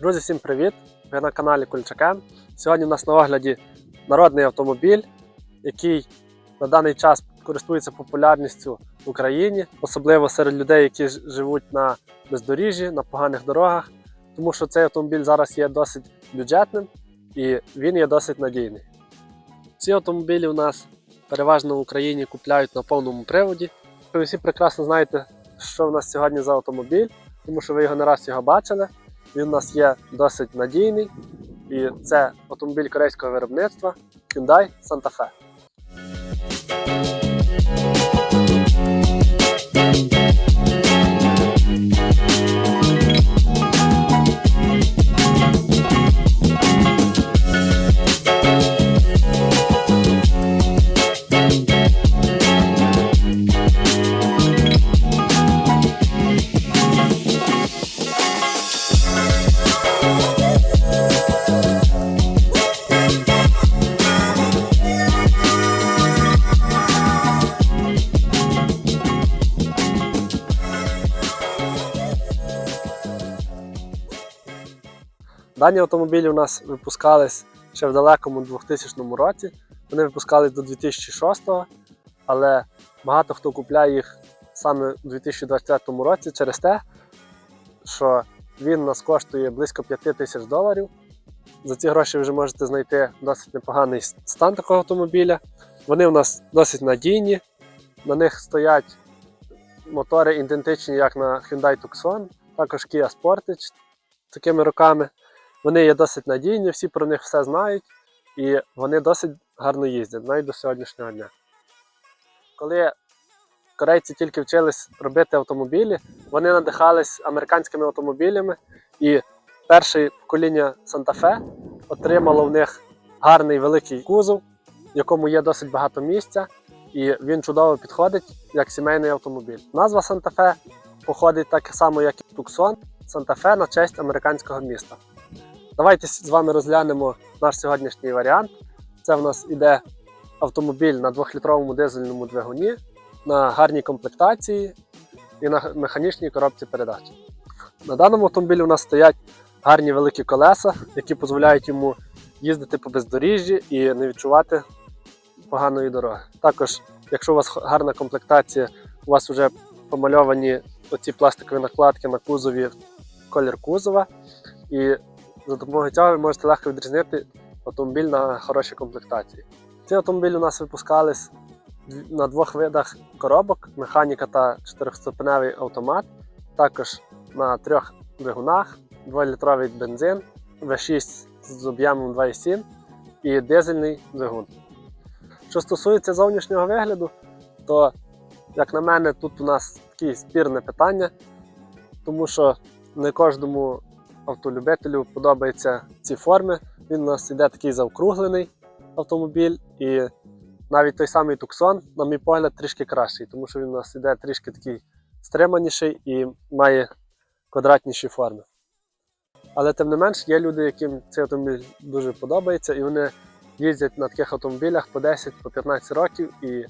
Друзі, всім привіт! Ви на каналі Кульчакен. Сьогодні у нас на огляді народний автомобіль, який на даний час користується популярністю в Україні, особливо серед людей, які живуть на бездоріжжі, на поганих дорогах, тому що цей автомобіль зараз є досить бюджетним і він є досить надійний. Ці автомобілі у нас переважно в Україні купляють на повному приводі. Ви всі прекрасно знаєте, що в нас сьогодні за автомобіль, тому що ви його не раз його бачили. Він у нас є досить надійний, і це автомобіль корейського виробництва Hyundai Santa Fe. Дані автомобілі у нас випускались ще в далекому 2000 році. Вони випускались до 2006, але багато хто купляє їх саме у 2024 році через те, що він нас коштує близько 5 тисяч доларів. За ці гроші ви вже можете знайти досить непоганий стан такого автомобіля. Вони у нас досить надійні. На них стоять мотори ідентичні, як на Hyundai Tucson, також Kia Sportage такими роками. Вони є досить надійні, всі про них все знають, і вони досить гарно їздять, навіть до сьогоднішнього дня. Коли корейці тільки вчились робити автомобілі, вони надихались американськими автомобілями, і перше покоління Fe отримало в них гарний великий кузов, в якому є досить багато місця, і він чудово підходить як сімейний автомобіль. Назва Fe походить так само, як і Santa Fe на честь американського міста. Давайте з вами розглянемо наш сьогоднішній варіант. Це в нас іде автомобіль на 2-літровому дизельному двигуні, на гарній комплектації і на механічній коробці передач. На даному автомобілі у нас стоять гарні великі колеса, які дозволяють йому їздити по бездоріжжі і не відчувати поганої дороги. Також, якщо у вас гарна комплектація, у вас вже помальовані оці пластикові накладки на кузові колір кузова. І за допомогою цього ви можете легко відрізнити автомобіль на хорошій комплектації. Ці автомобілі у нас випускались на двох видах коробок: механіка та чотирьохступеневий автомат, також на трьох двигунах, 2-літровий бензин, V6 з об'ємом 2,7 і дизельний двигун. Що стосується зовнішнього вигляду, то, як на мене, тут у нас таке спірне питання, тому що не кожному автолюбителю подобаються ці форми. Він у нас іде такий заокруглений автомобіль, і навіть той самий Tucson, на мій погляд, трішки кращий, тому що він у нас іде трішки такий стриманіший і має квадратніші форми. Але тим не менш, є люди, яким цей автомобіль дуже подобається, і вони їздять на таких автомобілях по 10-15 по 15 років і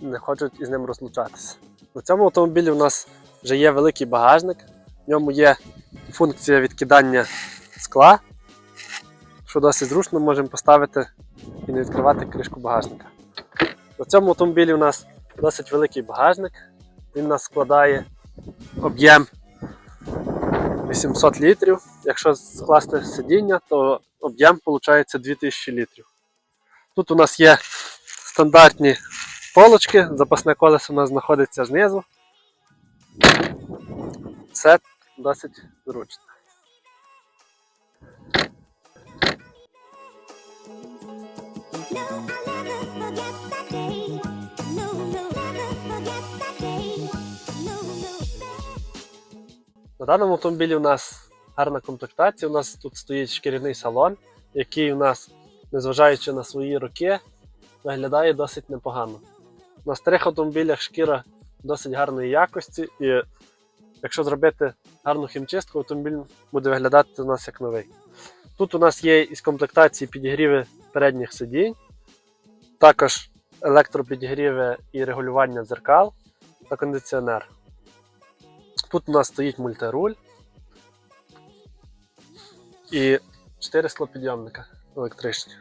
не хочуть із ним розлучатися. На цьому автомобілі у нас вже є великий багажник, в ньому є функція відкидання скла, що досить зручно можемо поставити і не відкривати кришку багажника. На цьому автомобілі у нас досить великий багажник. Він у нас складає об'єм 800 літрів. Якщо скласти сидіння, то об'єм виходить 2000 літрів. Тут у нас є стандартні полочки, запасне колесо у нас знаходиться знизу. Все досить зручно. На даному автомобілі у нас гарна комплектація. У нас тут стоїть шкіряний салон, який у нас, незважаючи на свої роки, виглядає досить непогано. На старих автомобілях шкіра досить гарної якості, і якщо зробити гарну хімчистку, автомобіль буде виглядати у нас як новий. Тут у нас є із комплектації підігріви передніх сидінь, також електропідігріви і регулювання дзеркал та кондиціонер. Тут у нас стоїть мультируль. і 4 склопідйомника електричні.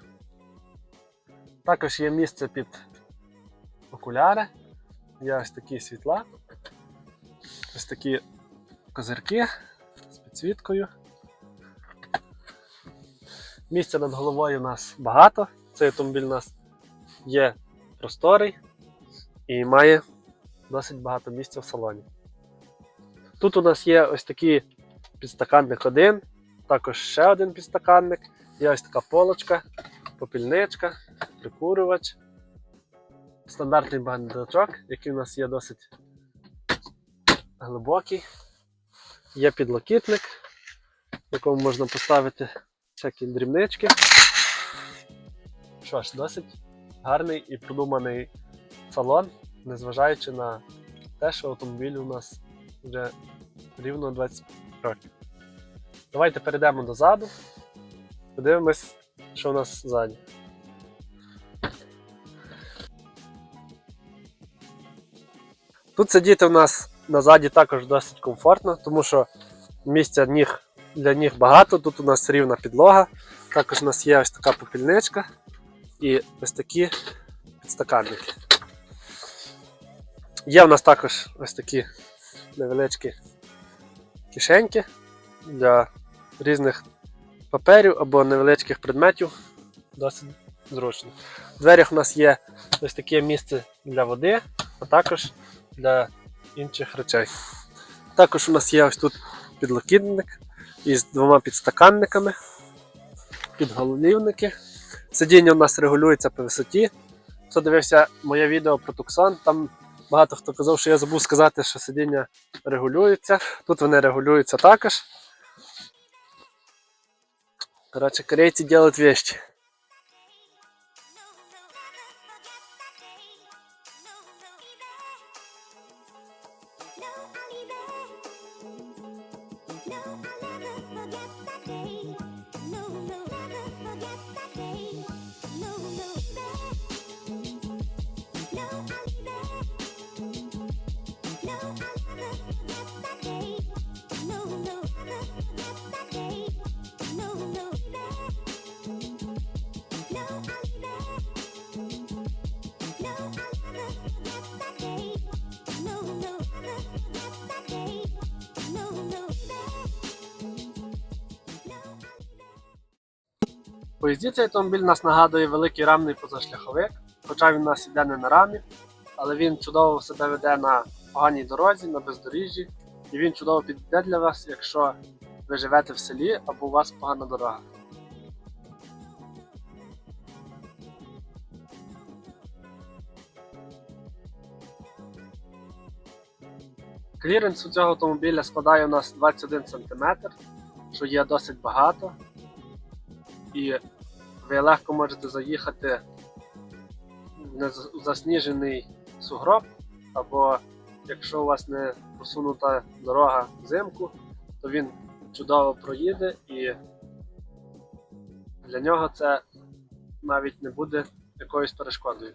Також є місце під окуляри. Є ось такі світла, ось такі козирки з підсвіткою. Місця над головою у нас багато. Цей автомобіль у нас є просторий і має досить багато місця в салоні. Тут у нас є ось такий підстаканник один, також ще один підстаканник, є ось така полочка, попільничка, прикурювач, стандартний бандачок, який у нас є досить глибокий. Є підлокітник, в якому можна поставити всякі дрібнички. Що ж, досить гарний і продуманий салон, незважаючи на те, що автомобіль у нас вже рівно 20 років. Давайте перейдемо дозаду, подивимось, що у нас ззаді. Тут сидіти у нас назаді також досить комфортно, тому що місця ніг, для ніг багато. Тут у нас рівна підлога. Також у нас є ось така попільничка і ось такі підстаканники. Є у нас також ось такі невеличкі кишеньки для різних паперів або невеличких предметів. Досить зручно. В дверях у нас є ось таке місце для води, а також для інших речей. Також у нас є ось тут підлокітник із двома підстаканниками, підголівники. Сидіння у нас регулюється по висоті. Хто дивився моє відео про Tucson, там багато хто казав, що я забув сказати, що сидіння регулюються. Тут вони регулюються також. Коротше, корейці роблять вещи. По їзді цей автомобіль нас нагадує великий рамний позашляховик, хоча він у нас іде не на рамі, але він чудово себе веде на поганій дорозі, на бездоріжжі, і він чудово підійде для вас, якщо ви живете в селі або у вас погана дорога. Кліренс у цього автомобіля складає у нас 21 см, що є досить багато. І ви легко можете заїхати в засніжений сугроб, або якщо у вас не просунута дорога взимку, то він чудово проїде і для нього це навіть не буде якоюсь перешкодою.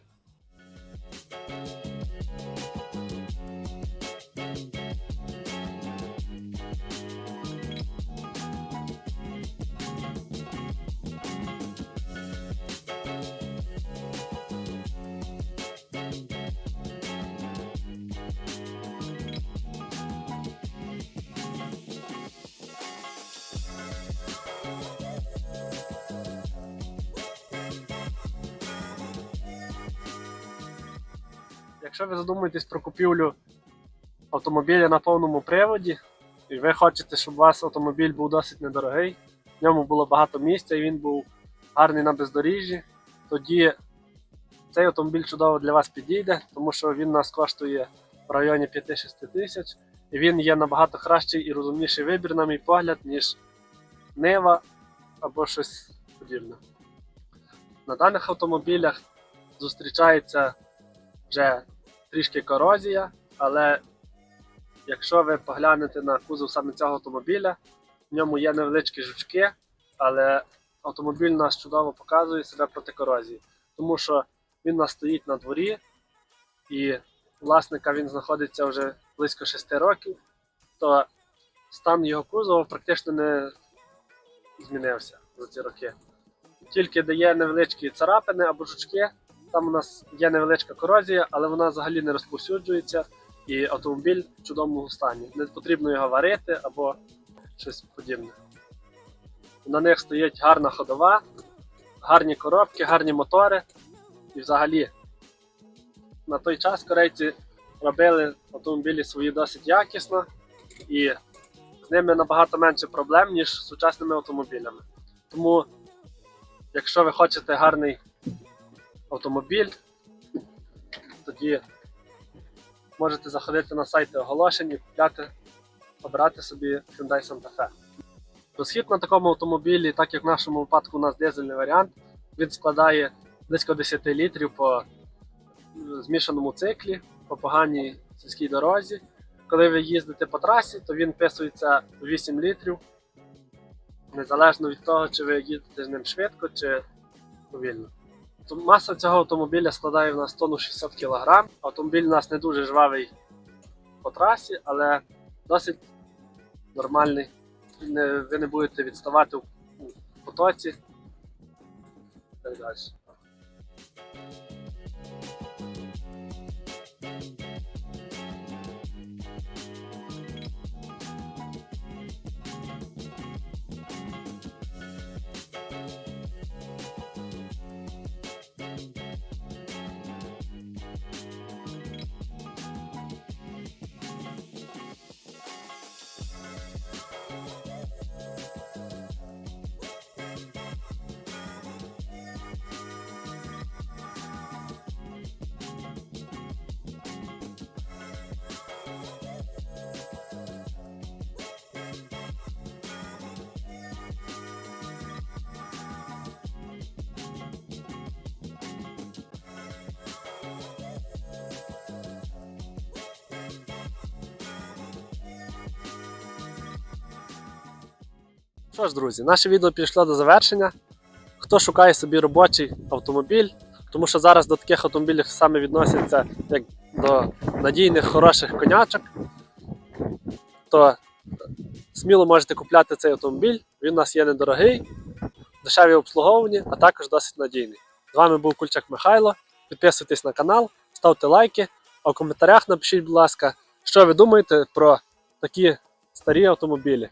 Якщо ви задумуєтесь про купівлю автомобіля на повному приводі, і ви хочете, щоб у вас автомобіль був досить недорогий, в ньому було багато місця і він був гарний на бездоріжжі, тоді цей автомобіль чудово для вас підійде, тому що він нас коштує в районі 5-6 тисяч, і він є набагато кращий і розумніший вибір, на мій погляд, ніж Нива або щось подібне. На даних автомобілях зустрічається вже трішки корозія, але якщо ви поглянете на кузов саме цього автомобіля, в ньому є невеличкі жучки, але автомобіль нас чудово показує себе проти корозії, тому що він у нас стоїть на дворі, і власника він знаходиться вже близько 6 років, то стан його кузова практично не змінився за ці роки. Тільки де є невеличкі царапини або жучки, там у нас є невеличка корозія, але вона взагалі не розповсюджується, і автомобіль в чудовому стані. Не потрібно його варити або щось подібне. На них стоїть гарна ходова, гарні коробки, гарні мотори. І взагалі на той час корейці робили автомобілі свої досить якісно і з ними набагато менше проблем, ніж з сучасними автомобілями. Тому, якщо ви хочете гарний автомобіль, тоді можете заходити на сайти оголошень і купляти, обирати собі Hyundai Santa Fe. Розхід на такому автомобілі, так як в нашому випадку у нас дизельний варіант, він складає близько 10 літрів по е, змішаному циклі, по поганій сільській дорозі. Коли ви їздите по трасі, то він вписується 8 літрів, незалежно від того, чи ви їздите з ним швидко чи повільно. Маса цього автомобіля складає в нас тонну 600 кг. Автомобіль у нас не дуже жвавий по трасі, але досить нормальний. Ви не будете відставати у потоці. і Так далі. Що ж, друзі, наше відео підійшло до завершення. Хто шукає собі робочий автомобіль, тому що зараз до таких автомобілів саме відносяться як до надійних хороших конячок, то сміло можете купляти цей автомобіль. Він у нас є недорогий, дешеві обслуговувані, а також досить надійний. З вами був Кульчак Михайло. Підписуйтесь на канал, ставте лайки, а в коментарях напишіть, будь ласка, що ви думаєте про такі старі автомобілі.